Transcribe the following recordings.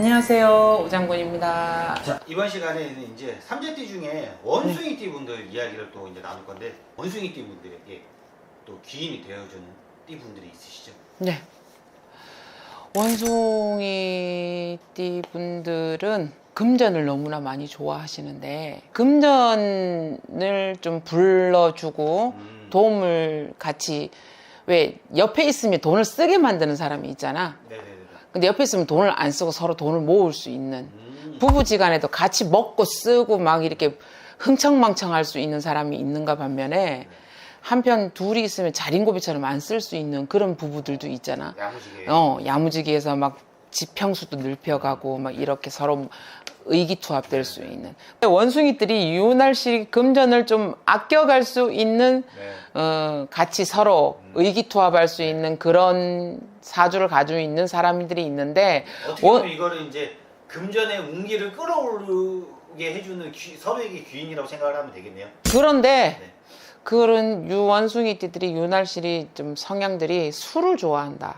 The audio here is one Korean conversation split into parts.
안녕하세요. 오장군입니다. 자 이번 시간에는 이제 삼재띠 중에 원숭이띠 분들 이야기를 또 이제 나눌 건데 원숭이띠 분들에게 또 귀인이 되어주는 띠 분들이 있으시죠? 네. 원숭이띠 분들은 금전을 너무나 많이 좋아하시는데 금전을 좀 불러주고 음. 도움을 같이 왜 옆에 있으면 돈을 쓰게 만드는 사람이 있잖아. 네네네. 근데 옆에 있으면 돈을 안 쓰고 서로 돈을 모을 수 있는 음. 부부지간에도 같이 먹고 쓰고 막 이렇게 흥청망청할 수 있는 사람이 있는가 반면에 한편 둘이 있으면 자린고비처럼 안 쓸 수 있는 그런 부부들도 있잖아. 야무지게. 어, 야무지기해서 막 지평수도 넓혀가고 막 이렇게 서로 의기투합될 수 있는 원숭이들이 유날씨 금전을 좀 아껴갈 수 있는 네. 어, 같이 서로 의기투합할 수 있는 그런 사주를 가지고 있는 사람들이 있는데 어떻게 원- 보면 이거를 이제 금전의 운기를 끌어오르게 해주는 귀- 서로에게 귀인이라고 생각을 하면 되겠네요. 그런데 네. 그런 유원숭이띠들이 유날씨리 좀 성향들이 술을 좋아한다.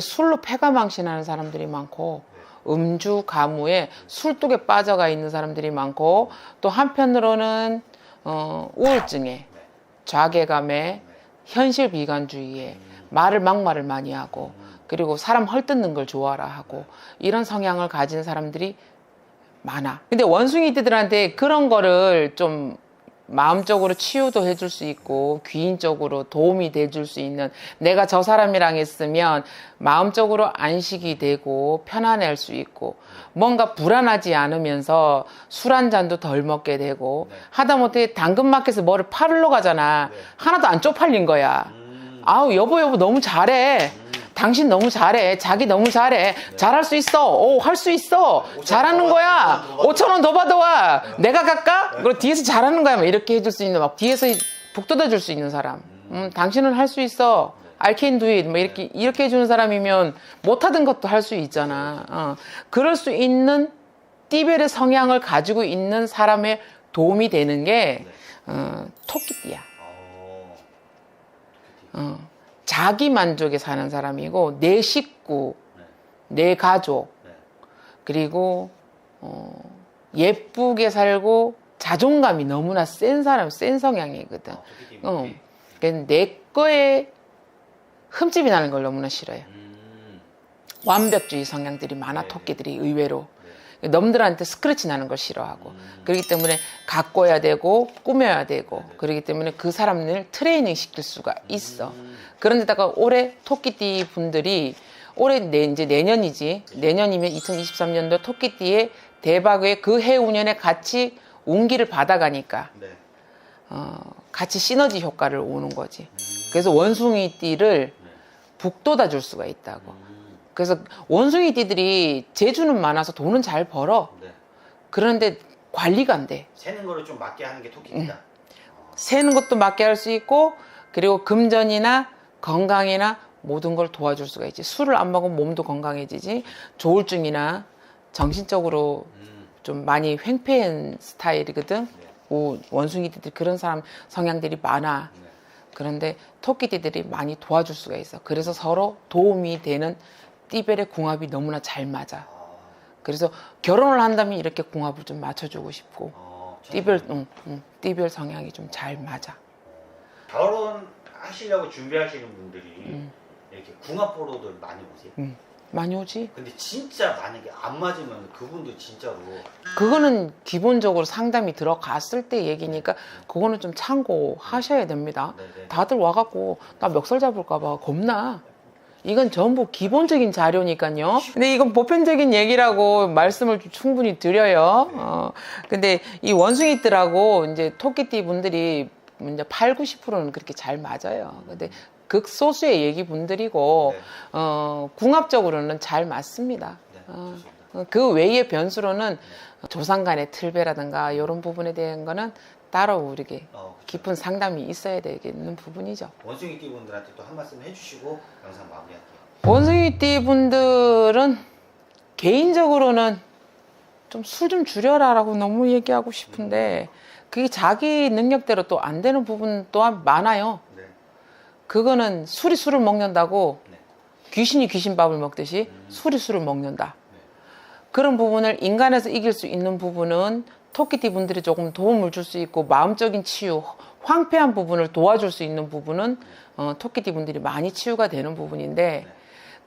술로 패가망신하는 사람들이 많고 음주 가무에 술독에 빠져가 있는 사람들이 많고 또 한편으로는 어, 우울증에 좌계감에 현실 비관주의에 말을 막말을 많이 하고 그리고 사람 헐뜯는 걸 좋아라 하고 이런 성향을 가진 사람들이 많아. 근데 원숭이들한테 그런 거를 좀 마음적으로 치유도 해줄 수 있고 귀인적으로 도움이 돼줄 수 있는 내가 저 사람이랑 있으면 마음적으로 안식이 되고 편안할 수 있고 뭔가 불안하지 않으면서 술 한 잔도 덜 먹게 되고 네. 하다못해 당근마켓에서 뭐를 팔러 가잖아 네. 하나도 안 쪽팔린 거야 음. 아우 여보 여보 너무 잘해 당신 너무 잘해. 자기 너무 잘해. 잘할 수 있어. 오 할 수 있어. 잘하는 거야. 받- 오천 원 더 받아와. 내가 갈까? 그리고 뒤에서 잘하는 거야. 막 이렇게 해줄 수 있는 막 뒤에서 북돋아 줄 수 있는 사람. 음, 당신은 할 수 있어. I can do it. 뭐 이렇게 이렇게 해주는 사람이면 못하던 것도 할 수 있잖아. 어. 그럴 수 있는 띠별의 성향을 가지고 있는 사람의 도움이 되는 게 어, 토끼띠야. 어. 어, 자기 만족에 사는 사람이고 내 식구, 네. 내 가족, 네. 그리고 어, 예쁘게 살고 자존감이 너무나 센 사람, 센 성향이거든. 어, 토끼띠 어. 그러니까 내 거에 흠집이 나는 걸 너무나 싫어요. 음. 완벽주의 성향들이 많아 네. 토끼들이 의외로. 네. 넘들한테 스크래치 나는 걸 싫어하고 음. 그렇기 때문에 가꿔야 되고 꾸며야 되고 네. 그렇기 때문에 그 사람을 트레이닝 시킬 수가 있어. 음. 그런데다가 올해 토끼띠 분들이 올해 내, 이제 내년이지 내년이면 2023년도 토끼띠의 대박의 그 해 운년에 같이 운기를 받아가니까 네. 어, 같이 시너지 효과를 오는 거지. 음. 그래서 원숭이띠를 네. 북돋아 줄 수가 있다고. 음. 그래서 원숭이 띠들이 재주는 많아서 돈은 잘 벌어. 네. 그런데 관리가 안 돼. 세는 거를 좀 맞게 하는 게 토끼입니다. 음. 세는 것도 맞게 할 수 있고 그리고 금전이나 건강이나 모든 걸 도와줄 수가 있지. 술을 안 먹으면 몸도 건강해지지. 조울증이나 정신적으로 음. 좀 많이 횡패한 스타일이거든. 네. 오, 원숭이들이 그런 사람 성향들이 많아. 네. 그런데 토끼띠들이 많이 도와줄 수가 있어. 그래서 서로 도움이 되는 띠별의 궁합이 너무나 잘 맞아. 아. 그래서 결혼을 한다면 이렇게 궁합을 좀 맞춰주고 싶고 어, 띠별, 응, 응, 띠별 성향이 좀 잘 맞아. 결혼하시려고 준비하시는 분들이 음. 이렇게 궁합 보러들 많이 오세요. 응. 많이 오지? 근데 진짜 만약에 안 맞으면 그분도 진짜로 그거는 기본적으로 상담이 들어갔을 때 얘기니까 그거는 좀 참고하셔야 됩니다. 네네. 다들 와갖고 나 멱살 잡을까봐 겁나. 이건 전부 기본적인 자료니까요. 근데 이건 보편적인 얘기라고 말씀을 좀 충분히 드려요. 어, 근데 이 원숭이들하고 이제 토끼띠 분들이 이제 8, 90%는 그렇게 잘 맞아요. 근데 극소수의 얘기 분들이고, 네. 어, 궁합적으로는 잘 맞습니다. 네. 어, 그 외의 변수로는 조상 간의 틀배라든가 이런 부분에 대한 거는 따로 우리게 어, 그쵸. 깊은 상담이 있어야 되겠는 부분이죠. 원숭이 띠 분들한테 또 한 말씀 해주시고 영상 마무리할게요. 원숭이 띠 분들은 개인적으로는 좀술좀 줄여라라고 너무 얘기하고 싶은데 그게 자기 능력대로 또 안 되는 부분 또한 많아요. 네. 그거는 술이 술을 먹는다고 네. 귀신이 귀신밥을 먹듯이 음. 술이 술을 먹는다. 네. 그런 부분을 인간에서 이길 수 있는 부분은 토끼띠 분들이 조금 도움을 줄 수 있고 마음적인 치유, 황폐한 부분을 도와줄 수 있는 부분은 어, 토끼띠 분들이 많이 치유가 되는 부분인데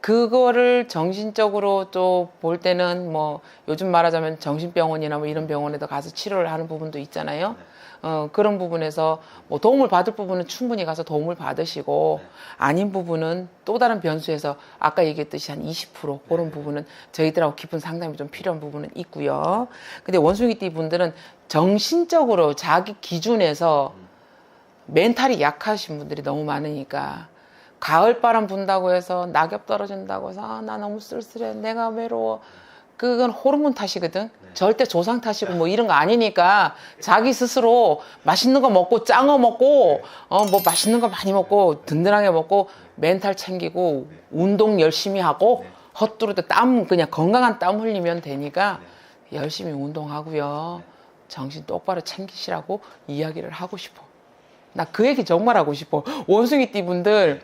그거를 정신적으로 또 볼 때는 뭐 요즘 말하자면 정신병원이나 뭐 이런 병원에도 가서 치료를 하는 부분도 있잖아요. 어, 그런 부분에서 뭐 도움을 받을 부분은 충분히 가서 도움을 받으시고 네. 아닌 부분은 또 다른 변수에서 아까 얘기했듯이 한 20% 그런 부분은 저희들하고 깊은 상담이 좀 필요한 부분은 있고요. 근데 원숭이띠 분들은 정신적으로 자기 기준에서 멘탈이 약하신 분들이 너무 많으니까 가을 바람 분다고 해서 낙엽 떨어진다고 해서 아, 나 너무 쓸쓸해. 내가 외로워. 그건 호르몬 탓이거든. 절대 조상 탓이고 뭐 이런 거 아니니까 자기 스스로 맛있는 거 먹고 짱어 먹고 어 뭐 맛있는 거 많이 먹고 든든하게 먹고 멘탈 챙기고 운동 열심히 하고 헛두르도 땀 그냥 건강한 땀 흘리면 되니까 열심히 운동하고요. 정신 똑바로 챙기시라고 이야기를 하고 싶어. 나 그 얘기 정말 하고 싶어. 원숭이띠 분들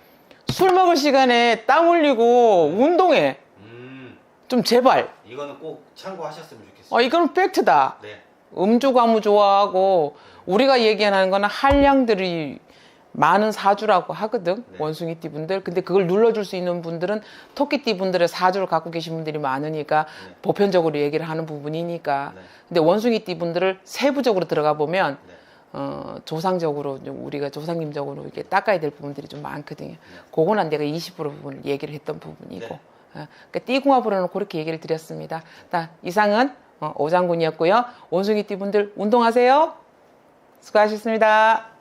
술 먹을 시간에 땀 흘리고 운동해. 음, 좀 제발. 이거는 꼭 참고하셨으면 좋겠어요. 어, 이거는 팩트다. 네. 음주 가무 좋아하고 우리가 얘기하는 거는 한량들이 많은 사주라고 하거든. 네. 원숭이띠 분들. 근데 그걸 눌러줄 수 있는 분들은 토끼띠 분들의 사주를 갖고 계신 분들이 많으니까 네. 보편적으로 얘기를 하는 부분이니까. 네. 근데 원숭이띠 분들을 세부적으로 들어가 보면 네. 어, 조상적으로 좀 우리가 조상님적으로 이렇게 닦아야 될 부분들이 좀 많거든요. 그거는 내가 20% 부분을 얘기를 했던 부분이고. 네. 어, 그러니까 띠궁합으로는 그렇게 얘기를 드렸습니다. 자, 이상은 어, 오장군이었고요. 원숭이띠 분들 운동하세요. 수고하셨습니다.